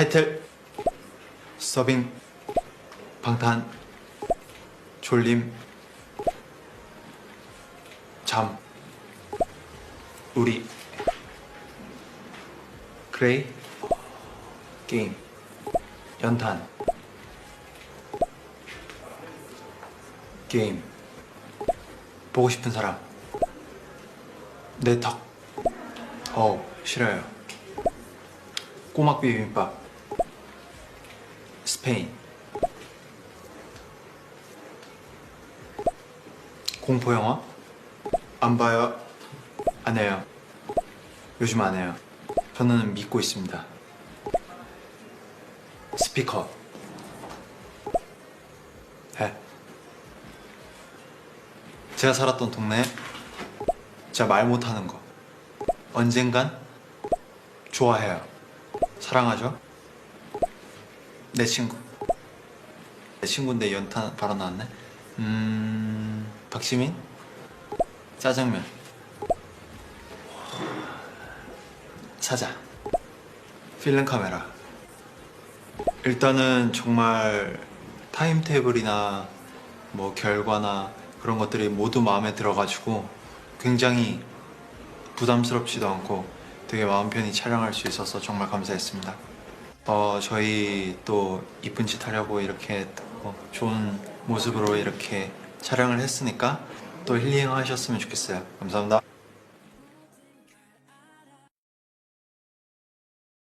타이틀 서빙 방탄 졸림 잠 우리 그레이 게임 연탄 게임 보고 싶은 사람 내턱. 어 싫어요. 꼬막 비빔밥 스페인. 공포 영화? 안 봐요. 안 해요. 요즘 안 해요. 저는 믿고 있습니다. 스피커. 해. 제가 살았던 동네 제가 말 못하는 거. 언젠간 좋아해요. 사랑하죠 내 친구. 내 친구인데 연탄 바로 나왔네. 음 박시민? 짜장면. 사자 필름 카메라. 일단은 정말 타임테이블이나 뭐 결과나 그런 것들이 모두 마음에 들어가지고 굉장히 부담스럽지도 않고 되게 마음 편히 촬영할 수 있어서 정말 감사했습니다. 어, 저희 또 이쁜 짓 하려고 이렇게 또 좋은 모습으로 이렇게 촬영을 했으니까 또 힐링 하셨으면 좋겠어요. 감사합니다.